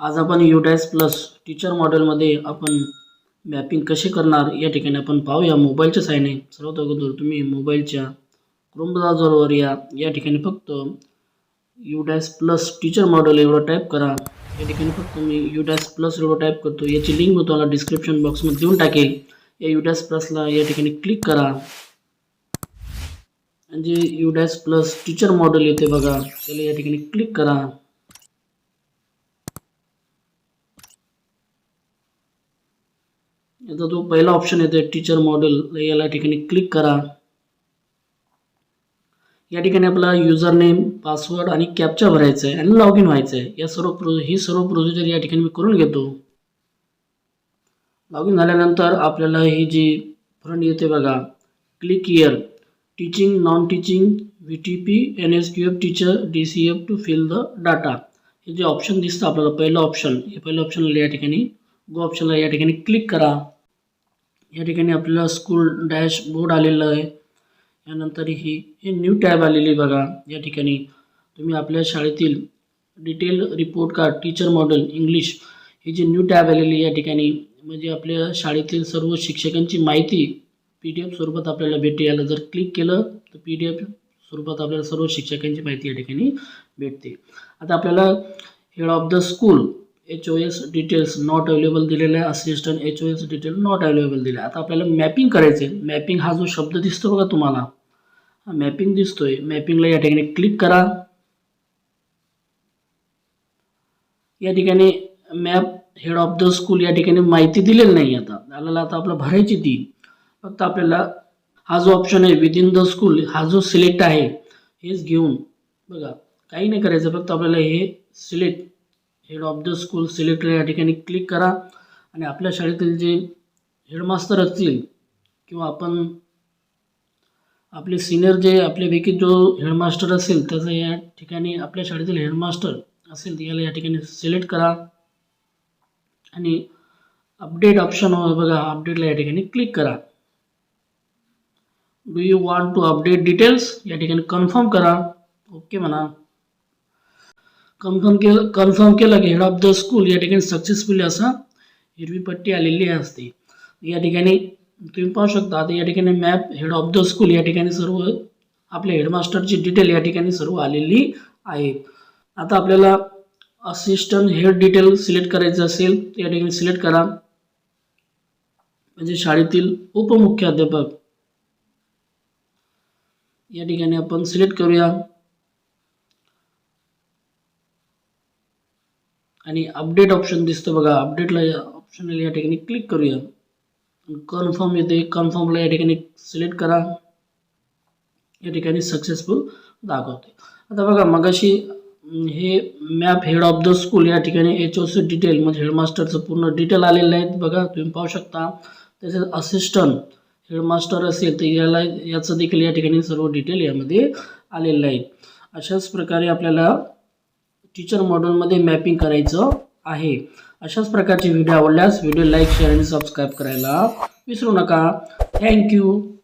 आज आपण UDISE plus teacher मॉडेलमध्ये आपण मॅपिंग कसे करणार या ठिकाणी आपण पाहूया. मोबाईलच्या साहाय्याने सर्वात अगोदर तुम्ही मोबाईलच्या क्रोम ब्राउझरवर या. या ठिकाणी फक्त युडॅस प्लस टीचर मॉडेल एवढं टाईप करा. या ठिकाणी फक्त मी युडॅस प्लस एवढं टाईप करतो. याची लिंक मी तुम्हाला डिस्क्रिप्शन बॉक्समध्ये देऊन टाकेल. या युडॅस प्लसला या ठिकाणी क्लिक करा. आणि जे युडॅस प्लस टीचर मॉडेल येते बघा त्याला या ठिकाणी क्लिक करा. याचा जो पहिला ऑप्शन येतो टीचर मॉडेल याला ठिकाणी क्लिक करा. या ठिकाणी आपला युजर नेम पासवर्ड आणि कॅप्चा भरायचं आहे आणि लॉग इन व्हायचं आहे या सर्व प्रो ही सर्व प्रोसिजर या ठिकाणी मी करून घेतो. लॉग इन झाल्यानंतर आपल्याला ही जी फ्रंट येते बघा. Click year teaching non teaching V T P N S Q F teacher D C F to fill the data हे जे ऑप्शन दिसतं आपल्याला पहिलं ऑप्शन हे पहिलं ऑप्शनला या ठिकाणी गो ऑप्शनला या ठिकाणी क्लिक करा. या ठिकाणी आपल्याला स्कूल डॅशबोर्ड आलेलं आहे. यानंतर ही हे न्यू टॅब आलेली बघा. या ठिकाणी तुम्ही आपल्या शाळेतील detail report card teacher model English ही जी न्यू टॅब आलेली या ठिकाणी म्हणजे आपल्या शाळेतील सर्व शिक्षकांची माहिती पी डी एफ स्वरूपात आपल्याला भेटते. याला जर क्लिक केलं तर पी डी एफ स्वरूपात आपल्याला सर्व शिक्षकांची माहिती या ठिकाणी भेटते. आता आपल्याला head of the school H O S details not available दिलेला आहे. Assistant H O S detail not available दिले आता आपल्याला मॅपिंग करायचं आहे. मॅपिंग हा जो शब्द दिसतो बघा तुम्हाला. हा मॅपिंग दिसतोय. मॅपिंगला या ठिकाणी क्लिक करा. या ठिकाणी map head of the school या ठिकाणी माहिती दिलेली नाही आता. आपल्याला आता आपलं भरायची ती. फक्त आपल्याला हा जो ऑप्शन आहे विदिन द स्कूल हा जो सिलेक्ट आहे हेच घेऊन बघा. काही नाही करायचं. फक्त आपल्याला हे select head of the school select या ठिकाणी क्लिक करा. आणि आपल्या शाळेतील जे हेडमास्तर असतील किंवा आपण आपले सिनियर जे आपल्यापैकी जो हेडमास्टर असेल त्याचं या ठिकाणी आपल्या शाळेतील हेडमास्टर असेल याला या ठिकाणी सिलेक्ट करा. आणि अपडेट ऑप्शन बघा अपडेटला या ठिकाणी क्लिक करा. Do you want to update details या ठिकाणी कन्फर्म करा. ओके म्हणा. कन्फर्म केलं कन्फर्म केलं की हेड ऑफ द स्कूल या ठिकाणी सक्सेसफुली असा हिरवी पट्टी आलेली असते. या ठिकाणी तुम्ही पाहू शकता आता या ठिकाणी map head of the school या ठिकाणी सर्व आपल्या हेडमास्टरची डिटेल या ठिकाणी सर्व आलेली आहे. आता आपल्याला असिस्टंट हेड डिटेल सिलेक्ट करायचं असेल तर या ठिकाणी सिलेक्ट करा. म्हणजे शाळेतील उपमुख्याध्यापक. या ठिकाणी आपण सिलेक्ट करूया. आणि अपडेट ऑप्शन दिसतं बघा. अपडेटला ऑप्शनला या ठिकाणी क्लिक करूया. कन्फर्म येते कन्फर्मला या ठिकाणी सिलेक्ट करा. या ठिकाणी सक्सेसफुल दाखवते आता बघा मगाशी हे map head of the school या ठिकाणी एच ओ सी डिटेल म्हणजे हेडमास्टरचं पूर्ण डिटेल आलेलं आहे. बघा तुम्ही पाहू शकता. तसेच असिस्टंट हेडमास्टर असेल तर याला याचं देखील या ठिकाणी सर्व डिटेल यामध्ये आलेलं आहे. अशाच प्रकारे आपल्याला टीचर मॉड्यूलमध्ये मॅपिंग करायचं आहे. अशाच प्रकारचे व्हिडिओ आवडल्यास व्हिडिओ लाईक शेअर आणि सबस्क्राईब करायला विसरू नका. थँक्यू